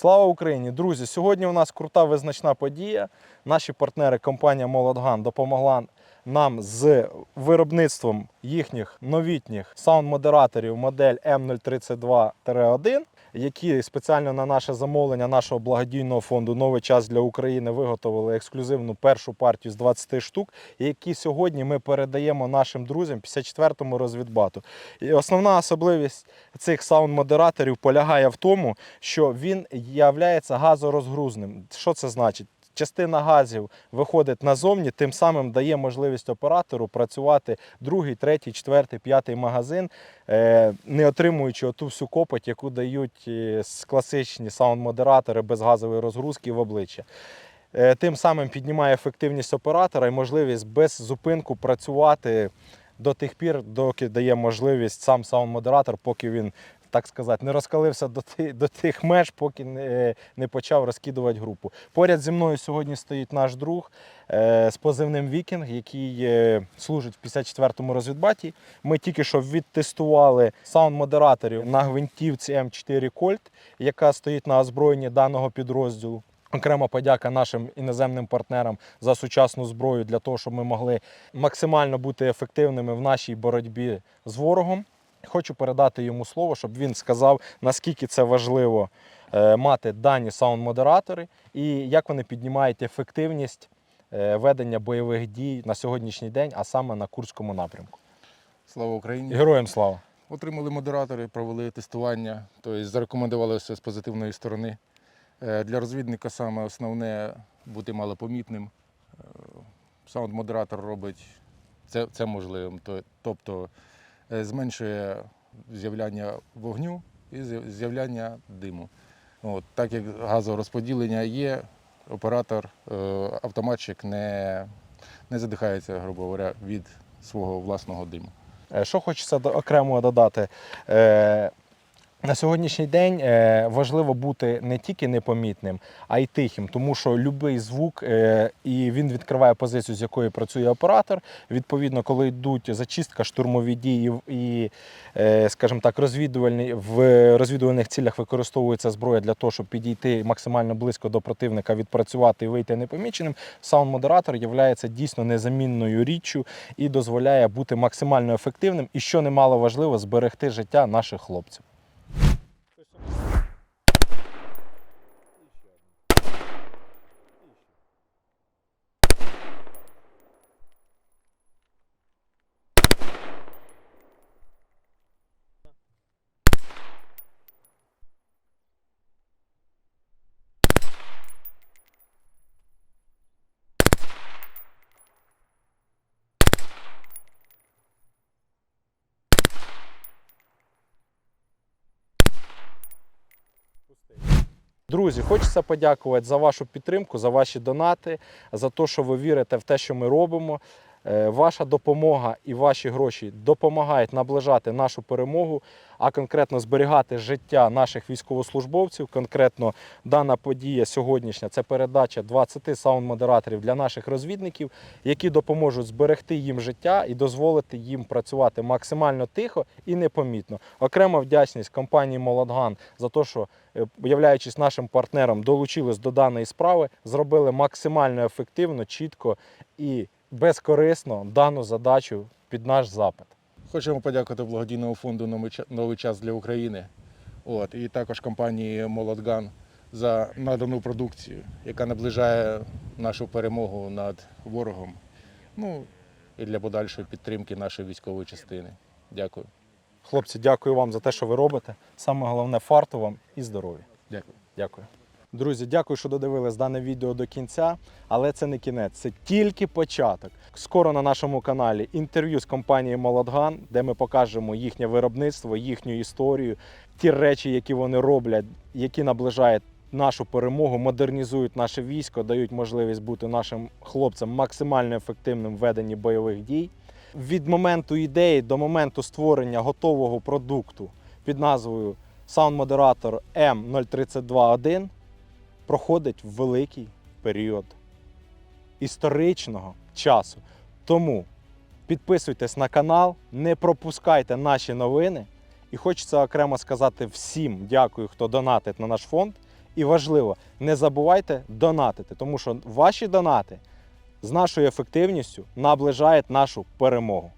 Слава Україні! Друзі! Сьогодні у нас крута визначна подія. Наші партнери компанія Молодган допомогла нам з виробництвом їхніх новітніх саунд-модераторів модель М032-1, які спеціально на наше замовлення нашого благодійного фонду Новий час для України виготовили ексклюзивну першу партію з 20 штук, які сьогодні ми передаємо нашим друзям 54-му розвідбату. І основна особливість цих саунд-модераторів полягає в тому, що він є газорозгрузним. Що це значить? Частина газів виходить назовні, тим самим дає можливість оператору працювати другий, третій, четвертий, п'ятий магазин, е, не отримуючи оту всю копоть, яку дають е, класичні саунд-модератори без газової розгрузки в обличчя. Е, Тим самим піднімає ефективність оператора і можливість без зупинку працювати до тих пір, доки дає можливість сам саунд-модератор, поки він, так сказати, не розкалився до, ти, до тих меж, поки не, не почав розкидувати групу. Поряд зі мною сьогодні стоїть наш друг е, з позивним Вікінг, який е, служить в 54-му розвідбаті. Ми тільки що відтестували саунд-модераторів на гвинтівці М4 Colt, яка стоїть на озброєнні даного підрозділу. Окрема подяка нашим іноземним партнерам за сучасну зброю для того, щоб ми могли максимально бути ефективними в нашій боротьбі з ворогом. Хочу передати йому слово, щоб він сказав, наскільки це важливо е, мати дані саунд-модератори і як вони піднімають ефективність е, ведення бойових дій на сьогоднішній день, а саме на Курському напрямку. Слава Україні! Героям слава! Отримали модератори, провели тестування, тобто зарекомендували все з позитивної сторони. Е, Для розвідника саме основне бути малопомітним. Саунд-модератор робить це, це можливим, тобто зменшує з'являння вогню і з'являння диму. От, так як газорозподілення є, оператор, е, автоматчик не, не задихається, грубо говоря, від свого власного диму. Е, Що хочеться окремо додати. На сьогоднішній день е, важливо бути не тільки непомітним, а й тихим, тому що будь-який звук е, і він відкриває позицію, з якої працює оператор. Відповідно, коли йдуть зачистка, штурмові дії і, е, скажімо так, розвідувальні в розвідувальних цілях використовується зброя для того, щоб підійти максимально близько до противника, відпрацювати і вийти непоміченим. Саунд-модератор є дійсно незамінною річчю і дозволяє бути максимально ефективним і, що немало важливо, зберегти життя наших хлопців. Друзі, хочеться подякувати за вашу підтримку, за ваші донати, за те, що ви вірите в те, що ми робимо. Е, Ваша допомога і ваші гроші допомагають наближати нашу перемогу, а конкретно зберігати життя наших військовослужбовців. Конкретно дана подія сьогоднішня це передача 20 саунд-модераторів для наших розвідників, які допоможуть зберегти їм життя і дозволити їм працювати максимально тихо і непомітно. Окрема вдячність компанії Молодган за те, що е, являючись нашим партнером, долучились до даної справи, зробили максимально ефективно, чітко і безкорисно дану задачу під наш запит. Хочемо подякувати благодійному фонду «Новий час для України. От, і також компанії Молодган за надану продукцію, яка наближає нашу перемогу над ворогом. Ну і для подальшої підтримки нашої військової частини. Дякую. Хлопці, дякую вам за те, що ви робите. Саме головне фарту вам і здоров'я. Дякую. Дякую. Друзі, дякую, що додивились дане відео до кінця. Але це не кінець, це тільки початок. Скоро на нашому каналі інтерв'ю з компанією Молодган, де ми покажемо їхнє виробництво, їхню історію, ті речі, які вони роблять, які наближають нашу перемогу, модернізують наше військо, дають можливість бути нашим хлопцям максимально ефективним в веденні бойових дій. Від моменту ідеї до моменту створення готового продукту під назвою саунд-модератор М0321 проходить великий період історичного часу. Тому підписуйтесь на канал, не пропускайте наші новини. І хочеться окремо сказати всім дякую, хто донатить на наш фонд, І важливо, не забувайте донатити, тому що ваші донати з нашою ефективністю наближають нашу перемогу.